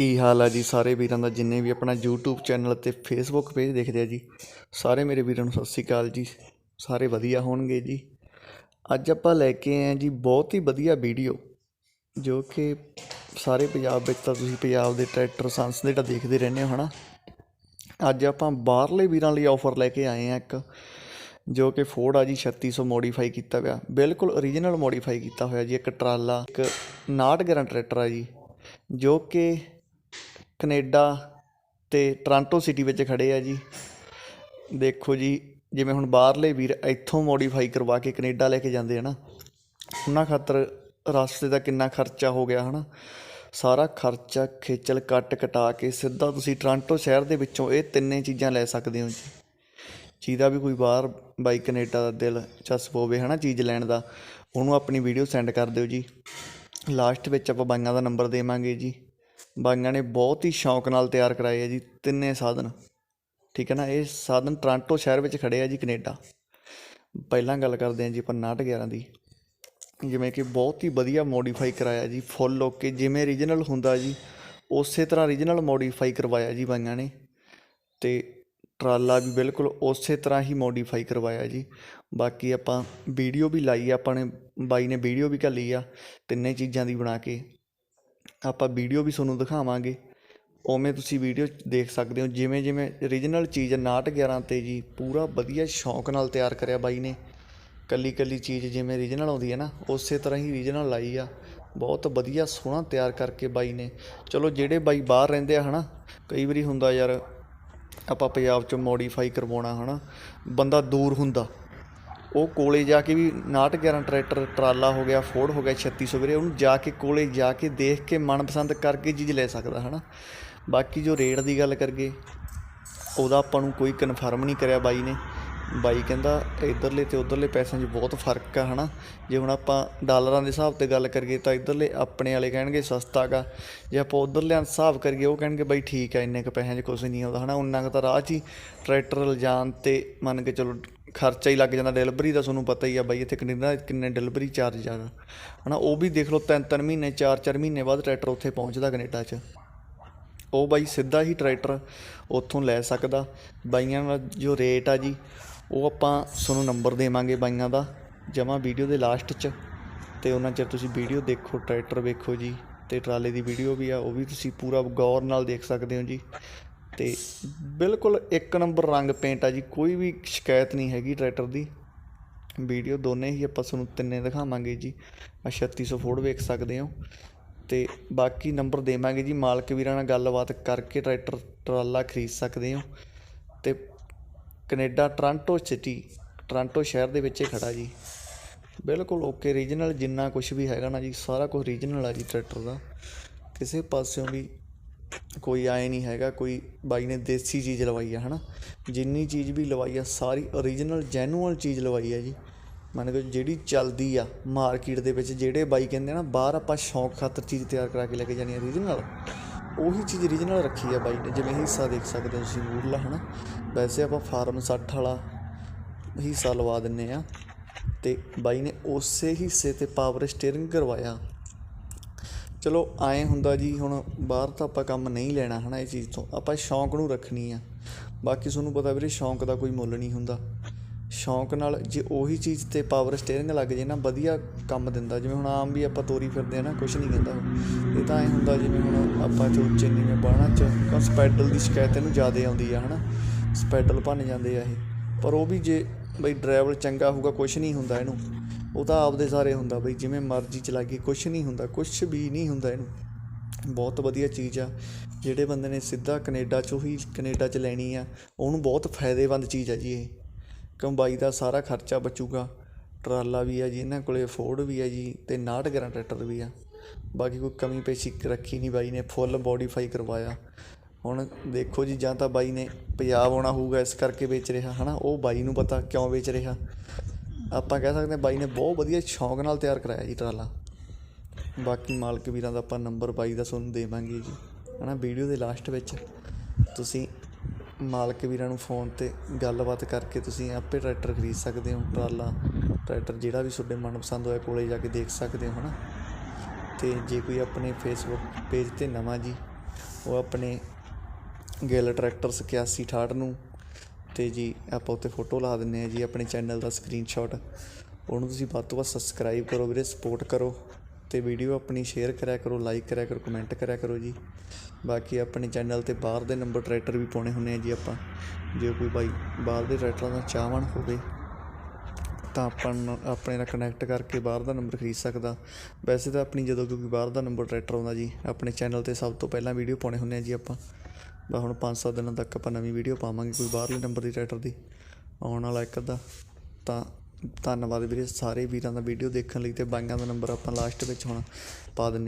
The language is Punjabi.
ਕੀ ਹਾਲ ਆ ਜੀ ਸਾਰੇ ਵੀਰਾਂ ਦਾ? ਜਿੰਨੇ ਵੀ ਆਪਣਾ YouTube ਚੈਨਲ ਅਤੇ Facebook ਪੇਜ ਦੇਖਦੇ ਆ ਜੀ, ਸਾਰੇ ਮੇਰੇ ਵੀਰਾਂ ਨੂੰ ਸਤਿ ਸ੍ਰੀ ਅਕਾਲ ਜੀ। ਸਾਰੇ ਵਧੀਆ ਹੋਣਗੇ ਜੀ। ਅੱਜ ਆਪਾਂ ਲੈ ਕੇ ਆਏ ਹਾਂ ਜੀ ਬਹੁਤ ਹੀ ਵਧੀਆ ਵੀਡੀਓ ਜੋ ਕਿ ਸਾਰੇ ਪੰਜਾਬ ਵਿੱਚ ਤਾਂ ਤੁਸੀਂ ਪੰਜਾਬ ਦੇ ਟਰੈਕਟਰ ਸੰਸ ਦੇ ਤਾਂ ਦੇਖਦੇ ਰਹਿੰਦੇ ਹੋ, ਹਨਾ? ਅੱਜ ਆਪਾਂ ਬਾਹਰਲੇ ਵੀਰਾਂ ਲਈ ਆਫਰ ਲੈ ਕੇ ਆਏ ਆ ਇੱਕ, ਜੋ ਕਿ ਫੋਰਡ ਆ ਜੀ 3600 ਮੋਡੀਫਾਈ ਕੀਤਾ ਹੋਇਆ। ਬਿਲਕੁਲ ਓਰੀਜਨਲ ਮੋਡੀਫਾਈ ਕੀਤਾ ਹੋਇਆ ਜੀ, ਇੱਕ ਟਰਾਲਾ, ਇੱਕ 69 ਟਰੈਕਟਰ ਆ ਜੀ, ਜੋ ਕਿ ਕਨੇਡਾ ਅਤੇ ਟਰਾਂਟੋ ਸਿਟੀ ਵਿੱਚ ਖੜ੍ਹੇ ਆ ਜੀ। ਦੇਖੋ ਜੀ, ਜਿਵੇਂ ਹੁਣ ਬਾਹਰਲੇ ਵੀਰ ਇੱਥੋਂ ਮੋਡੀਫਾਈ ਕਰਵਾ ਕੇ ਕਨੇਡਾ ਲੈ ਕੇ ਜਾਂਦੇ ਆ ਨਾ, ਉਹਨਾਂ ਖਾਤਰ ਰਸਤੇ ਦਾ ਕਿੰਨਾ ਖਰਚਾ ਹੋ ਗਿਆ ਹਨਾ? ਸਾਰਾ ਖਰਚਾ ਖੇਚਲ ਕੱਟ ਕਟਾ ਕੇ ਸਿੱਧਾ ਤੁਸੀਂ ਟੋਰਾਂਟੋ ਸ਼ਹਿਰ ਦੇ ਵਿੱਚੋਂ ਇਹ ਤਿੰਨੇ ਚੀਜ਼ਾਂ ਲੈ ਸਕਦੇ ਹੋ ਜੀ। ਜਿਹਦਾ ਵੀ ਕੋਈ ਬਾਹਰ ਬਾਈ ਕੈਨੇਡਾ ਦਾ ਦਿਲ ਚਸ ਪਵੇ ਹਨਾ, ਚੀਜ਼ ਲੈਣ ਦਾ, ਉਹਨੂੰ ਆਪਣੀ ਵੀਡੀਓ ਸੈਂਡ ਕਰ ਦਿਓ ਜੀ। ਲਾਸਟ ਵਿੱਚ ਆਪਾਂ ਬਾਈਆਂ ਦਾ ਨੰਬਰ ਦੇਵਾਂਗੇ ਜੀ। ਬਾਈਆਂ ਨੇ ਬਹੁਤ ਹੀ ਸ਼ੌਂਕ ਨਾਲ ਤਿਆਰ ਕਰਾਏ ਆ ਜੀ, ਤਿੰਨੇ ਸਾਧਨ। ਠੀਕ ਹੈ ਨਾ, ਇਹ ਸਾਧਨ ਟੋਰਾਂਟੋ ਸ਼ਹਿਰ ਵਿੱਚ ਖੜੇ ਆ ਜੀ, ਕੈਨੇਡਾ। ਪਹਿਲਾਂ ਗੱਲ ਕਰਦੇ ਹਾਂ ਜੀ ਆਪਾਂ 911 ਦੀ। ਜਿਵੇਂ ਕਿ ਬਹੁਤ ਹੀ ਵਧੀਆ ਮੋਡੀਫਾਈ ਕਰਾਇਆ ਜੀ ਫੁੱਲ ਓਕੇ ਜਿਵੇਂ ਰੀਜਨਲ ਹੁੰਦਾ ਜੀ, ਉਸੇ ਤਰ੍ਹਾਂ ਰੀਜਨਲ ਮੋਡੀਫਾਈ ਕਰਵਾਇਆ ਜੀ ਬਾਈਆਂ ਨੇ। ਤੇ ਟਰਾਲਾ ਵੀ ਬਿਲਕੁਲ ਉਸੇ ਤਰ੍ਹਾਂ ਹੀ ਮੋਡੀਫਾਈ ਕਰਵਾਇਆ ਜੀ। ਬਾਕੀ ਆਪਾਂ ਵੀਡੀਓ ਵੀ ਲਾਈ ਆ, ਆਪਾਂ ਨੇ, ਬਾਈ ਨੇ ਵੀਡੀਓ ਵੀ ਘੱਲੀ ਆ, ਤਿੰਨੇ ਚੀਜ਼ਾਂ ਦੀ ਬਣਾ ਕੇ। ਆਪਾਂ ਵੀਡੀਓ ਵੀ ਤੁਹਾਨੂੰ ਦਿਖਾਵਾਂਗੇ। ਉਵੇਂ ਤੁਸੀਂ ਵੀਡੀਓ ਦੇਖ ਸਕਦੇ ਹੋ। ਜਿਵੇਂ ਜਿਵੇਂ ਓਰੀਜਨਲ ਚੀਜ਼ 911 ਤੇ ਜੀ ਪੂਰਾ ਵਧੀਆ ਸ਼ੌਂਕ ਨਾਲ ਤਿਆਰ ਕਰਿਆ ਬਾਈ ਨੇ। ਕੱਲੀ ਕੱਲੀ ਚੀਜ਼ ਜਿਵੇਂ ਓਰੀਜਨਲ ਆਉਂਦੀ ਹੈ ਨਾ, ਉਸੇ ਤਰ੍ਹਾਂ ਹੀ ਓਰੀਜਨਲ ਲਾਈ ਆ। ਬਹੁਤ ਵਧੀਆ ਸੋਹਣਾ ਤਿਆਰ ਕਰਕੇ ਬਾਈ ਨੇ। ਚਲੋ ਜਿਹੜੇ ਬਾਈ ਬਾਹਰ ਰਹਿੰਦੇ ਆ ਹਨਾ, ਕਈ ਵਾਰੀ ਹੁੰਦਾ ਯਾਰ ਆਪਾਂ ਪੰਜਾਬ 'ਚ ਮੋਡੀਫਾਈ ਕਰਵਾਉਣਾ ਹਨਾ, ਬੰਦਾ ਦੂਰ ਹੁੰਦਾ। ਉਹ ਕੋਲੇ ਜਾ ਕੇ ਵੀ 911 ਟਰੈਕਟਰ ਟਰਾਲਾ ਹੋ ਗਿਆ ਫੋਰਡ ਹੋ ਗਿਆ 3600 ਵੀਰੇ, ਉਹਨੂੰ ਜਾ ਕੇ ਕੋਲੇ ਜਾ ਕੇ ਦੇਖ ਕੇ ਮਨਪਸੰਦ ਕਰਕੇ ਚੀਜ਼ ਲੈ ਸਕਦਾ, ਹਨਾ? ਬਾਕੀ ਜੋ ਰੇਟ ਦੀ ਗੱਲ ਕਰਗੇ ਉਹਦਾ ਆਪਾਂ ਨੂੰ ਕੋਈ ਕਨਫਰਮ ਨਹੀਂ ਕਰਿਆ ਬਾਈ ਨੇ। ਬਾਈ ਕਹਿੰਦਾ ਇਧਰਲੇ ਤੇ ਉਧਰਲੇ ਪੈਸਿਆਂ 'ਚ ਬਹੁਤ ਫ਼ਰਕ ਆ, ਹਨਾ? ਜੇ ਹੁਣ ਆਪਾਂ ਡਾਲਰਾਂ ਦੇ ਹਿਸਾਬ ਤੇ ਗੱਲ ਕਰੀਏ ਤਾਂ ਇਧਰਲੇ ਆਪਣੇ ਵਾਲੇ ਕਹਿਣਗੇ ਸਸਤਾ ਗਾ। ਜੇ ਆਪਾਂ ਉਧਰਲਿਆਂ ਹਿਸਾਬ ਕਰੀਏ, ਉਹ ਕਹਿਣਗੇ ਬਾਈ ਠੀਕ ਆ, ਇੰਨੇ ਕ ਪੈਸਿਆਂ 'ਚ ਕੁਝ ਨਹੀਂ ਆਉਂਦਾ, ਹਨਾ? ਉਨਾ ਕੁ ਤਾਂ ਰਾਹ 'ਚ ਹੀ ਟਰੈਕਟਰ ਲਿਜਾਣ ਤੇ ਮੰਨ ਕੇ ਚਲੋ ਖਰਚਾ ਹੀ ਲੱਗ ਜਾਂਦਾ ਡਿਲੀਵਰੀ ਦਾ ਤੁਹਾਨੂੰ ਪਤਾ ਹੀ ਆ ਬਾਈ, ਇੱਥੇ ਕੈਨੇਡਾ ਕਿੰਨੇ ਡਿਲੀਵਰੀ ਚਾਰਜ ਆ, ਹਨਾ? ਉਹ ਵੀ ਦੇਖ ਲਓ ਤਿੰਨ ਤਿੰਨ ਮਹੀਨੇ ਚਾਰ ਚਾਰ ਮਹੀਨੇ ਬਾਅਦ ਟਰੈਕਟਰ ਉੱਥੇ ਪਹੁੰਚਦਾ ਕੈਨੇਡਾ 'ਚ। ਉਹ ਬਾਈ ਸਿੱਧਾ ਹੀ ਟਰੈਕਟਰ ਉੱਥੋਂ ਲੈ ਸਕਦਾ। ਬਾਈਆਂ ਦਾ ਜੋ ਰੇਟ ਆ ਜੀ ਉਹ ਆਪਾਂ ਤੁਹਾਨੂੰ ਨੰਬਰ ਦੇਵਾਂਗੇ ਬਾਈਆਂ ਦਾ, ਜਮਾ ਵੀਡੀਓ ਦੇ ਲਾਸਟ 'ਚ। ਤੇ ਉਹਨਾਂ ਚਿਰ ਤੁਸੀਂ ਵੀਡੀਓ ਦੇਖੋ ਟਰੈਕਟਰ ਵੇਖੋ ਜੀ, ਤੇ ਟਰਾਲੇ ਦੀ ਵੀਡੀਓ ਵੀ ਆ, ਉਹ ਵੀ ਤੁਸੀਂ ਪੂਰਾ ਗੌਰ ਨਾਲ ਦੇਖ ਸਕਦੇ ਹੋ ਜੀ। ਤੇ ਬਿਲਕੁਲ ਇੱਕ ਨੰਬਰ ਰੰਗ ਪੇਂਟ ਆ ਜੀ, ਕੋਈ ਵੀ ਸ਼ਿਕਾਇਤ ਨਹੀਂ ਹੈਗੀ ਟਰੈਕਟਰ ਦੀ। ਵੀਡੀਓ ਦੋਨੇ ਹੀ ਆਪਾਂ ਤੁਹਾਨੂੰ ਤਿੰਨੇ ਦਿਖਾਵਾਂਗੇ ਜੀ ਆ 3600 ਫੋੜ ਵੇਖ ਸਕਦੇ ਹੋ। ਤੇ ਬਾਕੀ ਨੰਬਰ ਦੇਵਾਂਗੇ ਜੀ, ਮਾਲਕ ਵੀਰਾਂ ਨਾਲ ਗੱਲਬਾਤ ਕਰਕੇ ਟਰੈਕਟਰ ਟਰਾਲਾ ਖਰੀਦ ਸਕਦੇ ਹੋ। ਤੇ ਕੈਨੇਡਾ, ਟੋਰਾਂਟੋ ਸਿਟੀ, ਟੋਰਾਂਟੋ ਸ਼ਹਿਰ ਦੇ ਵਿੱਚ ਇਹ ਖੜਾ ਜੀ। ਬਿਲਕੁਲ ਓਕੇ, ਰੀਜਨਲ ਜਿੰਨਾ ਕੁਝ ਵੀ ਹੈਗਾ ਨਾ ਜੀ, ਸਾਰਾ ਕੁਝ ਰੀਜਨਲ ਆ ਜੀ ਟਰੈਕਟਰ ਦਾ। ਕਿਸੇ ਪਾਸਿਓਂ ਵੀ ਕੋਈ ਆਏ ਨਹੀਂ ਹੈਗਾ, ਕੋਈ ਬਾਈ ਨੇ ਦੇਸੀ ਚੀਜ਼ ਲਵਾਈ ਆ, ਹਨਾ? ਜਿੰਨੀ ਚੀਜ਼ ਵੀ ਲਵਾਈ ਆ, ਸਾਰੀ ਓਰੀਜਨਲ, ਜੈਨੂਅਲ ਚੀਜ਼ ਲਵਾਈ ਆ ਜੀ। ਮੰਨ ਕੇ ਜਿਹੜੀ ਚੱਲਦੀ ਆ ਮਾਰਕੀਟ ਦੇ ਵਿੱਚ, ਜਿਹੜੇ ਬਾਈ ਕਹਿੰਦੇ ਆ ਨਾ, ਬਾਹਰ ਆਪਾਂ ਸ਼ੌਂਕ ਖਾਤਰ ਚੀਜ਼ ਤਿਆਰ ਕਰਾ ਕੇ ਲੈ ਕੇ ਜਾਣੀ ਆ ਓਰੀਜਨਲ ਉਹੀ ਚੀਜ਼ ਰੀਜਨਲ ਰੱਖੀ ਆ ਬਾਈ ਨੇ, ਜਿਵੇਂ ਹਿੱਸਾ ਦੇਖ ਸਕਦੇ ਹੋ ਤੁਸੀਂ ਮੂਰਲਾ ਹਨਾ। ਵੈਸੇ ਆਪਾਂ ਫਾਰਮ 60 ਵਾਲਾ ਹਿੱਸਾ ਲਵਾ ਦਿੰਨੇ ਆ ਤੇ ਬਾਈ ਨੇ ਉਸੇ ਹਿੱਸੇ ਤੇ ਪਾਵਰ ਸਟੀਅਰਿੰਗ ਕਰਵਾਇਆ। ਚਲੋ ਐਂ ਹੁੰਦਾ ਜੀ, ਹੁਣ ਬਾਹਰ ਤਾਂ ਆਪਾਂ ਕੰਮ ਨਹੀਂ ਲੈਣਾ ਹਨਾ ਇਹ ਚੀਜ਼ ਤੋਂ, ਆਪਾਂ ਸ਼ੌਂਕ ਨੂੰ ਰੱਖਣੀ ਆ। ਬਾਕੀ ਤੁਹਾਨੂੰ ਪਤਾ ਵੀਰੇ, ਸ਼ੌਂਕ ਦਾ ਕੋਈ ਮੁੱਲ ਨਹੀਂ ਹੁੰਦਾ। ਸ਼ੌਂਕ ਨਾਲ ਜੇ ਉਹੀ ਚੀਜ਼ ਤੇ ਪਾਵਰ ਸਟੀਅਰਿੰਗ ਲੱਗ ਜੇ ਨਾ, ਵਧੀਆ ਕੰਮ ਦਿੰਦਾ। ਜਿਵੇਂ ਹੁਣ ਆਮ ਵੀ ਆਪਾਂ ਤੋਰੀ ਫਿਰਦੇ ਆ ਨਾ ਕੁਝ ਨਹੀਂ ਕਹਿੰਦਾ ਇਹ ਤਾਂ ਐਂ ਹੁੰਦਾ ਜਿਵੇਂ ਹੁਣ ਆਪਾਂ ਚੋਚੇ ਨੀਵੇਂ ਬਾਣਾ ਚ ਕਸ ਪੈਡਲ ਦੀ ਸ਼ਿਕਾਇਤ ਇਹਨੂੰ ਜ਼ਿਆਦਾ ਆਉਂਦੀ ਆ, ਹਨਾ? ਸਪੈਡਲ ਭੰਨ ਜਾਂਦੇ ਆ ਇਹ। ਪਰ ਉਹ ਵੀ ਜੇ ਬਈ ਡਰਾਈਵਰ ਚੰਗਾ ਹੋਊਗਾ ਕੁਝ ਨਹੀਂ ਹੁੰਦਾ ਇਹਨੂੰ। ਉਹ ਤਾਂ ਆਪਦੇ ਸਾਰੇ ਹੁੰਦਾ ਬਈ, ਜਿਵੇਂ ਮਰਜ਼ੀ ਚਲਾ ਚਲਾਈਏ ਕੁਝ ਨਹੀਂ ਹੁੰਦਾ ਕੁਝ ਵੀ ਨਹੀਂ ਹੁੰਦਾ ਇਹਨੂੰ। ਬਹੁਤ ਵਧੀਆ ਚੀਜ਼ ਆ। ਜਿਹੜੇ ਬੰਦੇ ਨੇ ਸਿੱਧਾ ਕੈਨੇਡਾ ਚੋਂ ਹੀ ਕੈਨੇਡਾ 'ਚ ਲੈਣੀ ਆ, ਉਹਨੂੰ ਬਹੁਤ ਫਾਇਦੇਮੰਦ ਚੀਜ਼ ਆ ਜੀ ਇਹ। ਕਿਉਂ ਬਾਈ ਦਾ ਸਾਰਾ ਖਰਚਾ ਬਚੂਗਾ। ਟਰਾਲਾ ਵੀ ਹੈ ਜੀ, ਇਹਨਾਂ ਕੋਲੇ ਫੋਰਡ ਵੀ ਹੈ ਜੀ ਤੇ 911 ਟਰੈਕਟਰ ਵੀ ਆ। ਬਾਕੀ ਕੋਈ ਕਮੀ ਪੇਸ਼ੀ ਰੱਖੀ ਨਹੀਂ ਬਾਈ ਨੇ ਫੁੱਲ ਬੋਡੀਫਾਈ ਕਰਵਾਇਆ। ਹੁਣ ਦੇਖੋ ਜੀ, ਜਾਂ ਤਾਂ ਬਾਈ ਨੇ ਪੰਜਾਬ ਆਉਣਾ ਹੋਊਗਾ, ਇਸ ਕਰਕੇ ਵੇਚ ਰਿਹਾ, ਹਨਾ? ਉਹ ਬਾਈ ਨੂੰ ਪਤਾ ਕਿਉਂ ਵੇਚ ਰਿਹਾ। ਆਪਾਂ ਕਹਿ ਸਕਦੇ ਹਾਂ ਬਾਈ ਨੇ ਬਹੁਤ ਵਧੀਆ ਸ਼ੌਂਕ ਨਾਲ ਤਿਆਰ ਕਰਾਇਆ ਜੀ ਟਰਾਲਾ। ਬਾਕੀ ਮਾਲਕ ਵੀਰਾਂ ਦਾ ਆਪਾਂ ਨੰਬਰ ਬਾਈ ਦਾ ਤੁਹਾਨੂੰ ਦੇਵਾਂਗੇ ਜੀ, ਹਨਾ? ਵੀਡੀਓ ਦੇ ਲਾਸਟ ਵਿੱਚ। ਤੁਸੀਂ ਮਾਲਕ ਵੀਰਾਂ ਨੂੰ ਫੋਨ ਤੇ ਗੱਲਬਾਤ ਕਰਕੇ ਤੁਸੀਂ ਆਪੇ ਟਰੈਕਟਰ ਖਰੀਦ ਸਕਦੇ ਹੋ, ਟਰਾਲਾ, ਟਰੈਕਟਰ ਜਿਹੜਾ ਵੀ ਤੁਹਾਡੇ ਮਨਪਸੰਦ ਹੋਇਆ ਕੋਲੇ ਜਾ ਕੇ ਦੇਖ ਸਕਦੇ ਹੋ, ਹਨਾ? ਤੇ ਜੇ ਕੋਈ ਆਪਣੇ ਫੇਸਬੁੱਕ ਪੇਜ ਤੇ ਨਵਾਂ ਜੀ, ਉਹ ਆਪਣੇ ਗਿੱਲ ਟਰੈਕਟਰ 8168 ਨੂੰ, ਤੇ ਜੀ ਆਪਾਂ ਉੱਤੇ ਫੋਟੋ ਲਾ ਦਿੰਨੇ ਆ ਜੀ, ਆਪਣੇ ਚੈਨਲ ਦਾ ਸਕਰੀਨਸ਼ਾਟ ਉਹਨੂੰ ਤੁਸੀਂ ਵੱਧ ਤੋਂ ਵੱਧ ਸਬਸਕ੍ਰਾਈਬ ਕਰੋ ਵੀਰੇ ਸਪੋਰਟ ਕਰੋ। ਅਤੇ ਵੀਡੀਓ ਆਪਣੀ ਸ਼ੇਅਰ ਕਰਿਆ ਕਰੋ ਲਾਈਕ ਕਰਿਆ ਕਰੋ ਕਮੈਂਟ ਕਰਿਆ ਕਰੋ ਜੀ। ਬਾਕੀ ਆਪਣੇ ਚੈਨਲ ਤੇ ਬਾਹਰ ਦੇ ਨੰਬਰ ਟਰੈਕਟਰ ਵੀ ਪਾਉਣੇ ਹੁੰਦੇ ਆ ਜੀ ਆਪਾਂ। ਜੇ ਕੋਈ ਬਾਈ ਬਾਹਰ ਦੇ ਟਰੈਕਟਰਾਂ ਦਾ ਚਾਹਵਾਨ ਹੋਵੇ, ਤਾਂ ਆਪਾਂ ਨੂੰ ਆਪਣੇ ਨਾਲ ਕਨੈਕਟ ਕਰਕੇ ਬਾਹਰ ਦਾ ਨੰਬਰ ਖਰੀਦ ਸਕਦਾ। ਵੈਸੇ ਤਾਂ ਆਪਣੀ ਜਦੋਂ ਕੋਈ ਬਾਹਰ ਦਾ ਨੰਬਰ ਟਰੈਕਟਰ ਆਉਂਦਾ ਜੀ, ਆਪਣੇ ਚੈਨਲ ਤੇ ਸਭ ਤੋਂ ਪਹਿਲਾਂ ਵੀਡੀਓ ਪਾਉਣੇ ਹੁੰਦੇ ਆ ਜੀ ਆਪਾਂ। ਬਾ ਹੁਣ 5-7 ਦਿਨਾਂ ਤੱਕ ਆਪਾਂ ਨਵੀਂ ਵੀਡੀਓ ਪਾਵਾਂਗੇ ਕੋਈ ਬਾਹਰਲੇ ਨੰਬਰ ਦੀ ਟਰੈਕਟਰ ਦੀ। ਆਉਣ ਵਾਲਾ ਇੱਕ ਅੱਧਾ, ਤਾਂ ਧੰਨਵਾਦ ਵੀਰੇ ਸਾਰੇ ਵੀਰਾਂ ਦਾ ਵੀਡੀਓ ਦੇਖਣ ਲਈ ਅਤੇ ਬਾਈਆਂ ਦਾ ਨੰਬਰ ਆਪਾਂ ਲਾਸਟ ਵਿੱਚ ਹੁਣ ਪਾ ਦਿੰਦੇ